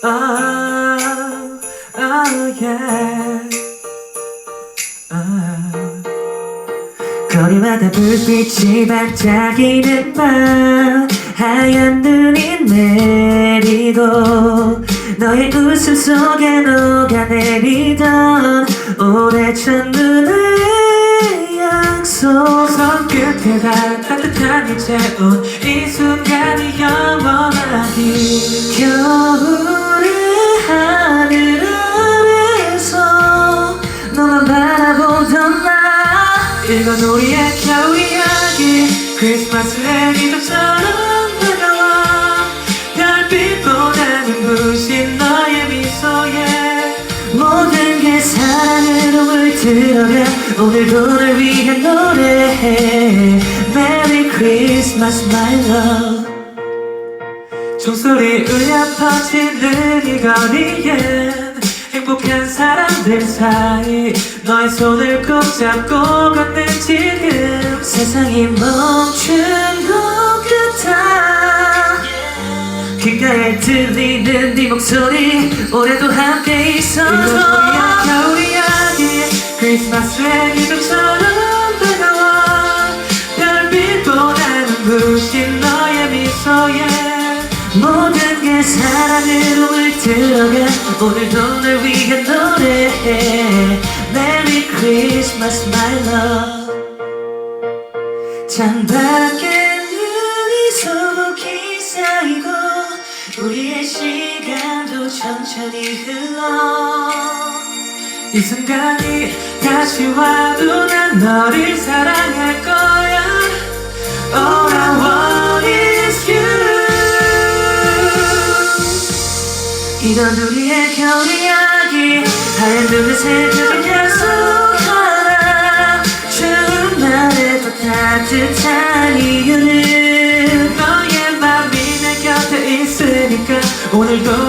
Oh, oh yeah. Oh. 거리마다 불빛이 반짝이는 밤 하얀 눈이 내리고 너의 웃음 속에 녹아내리던 오래 첫눈의 약속 손 끝에다 따뜻한 이 채운 이 순간이 영원하기 이건 우리의 겨울 이야기 크리스마스의 기적처럼 다가와. 별빛보다는 부신 너의 미소에 모든 게 사랑으로 물들어가 오늘도 널 위해 노래해. Merry Christmas my love. 종소리 울려 퍼지는 이 거리엔 행복한 사람들 사이 너의 손을 꼭 잡고 걷는 지금 세상이 멈춘 것 같아. 귓가에 들리는 네 목소리 올해도 함께 있어줘 이건 우리의 겨울 이야기 크리스마스의 기적처럼 다가와 별빛보다는 부신 너의 미소에 모든 게 사랑으로 물들어가. 오늘도 널 노래해 Merry Christmas my love. 창밖에 눈이 소복히 쌓이고 우리의 시간도 천천히 흘러. 이 순간이 다시 와도 난 너를 사랑할 거야. All I want is you. 이건 우리의 겨울 이야기. 하얀 눈을 새벽 오늘도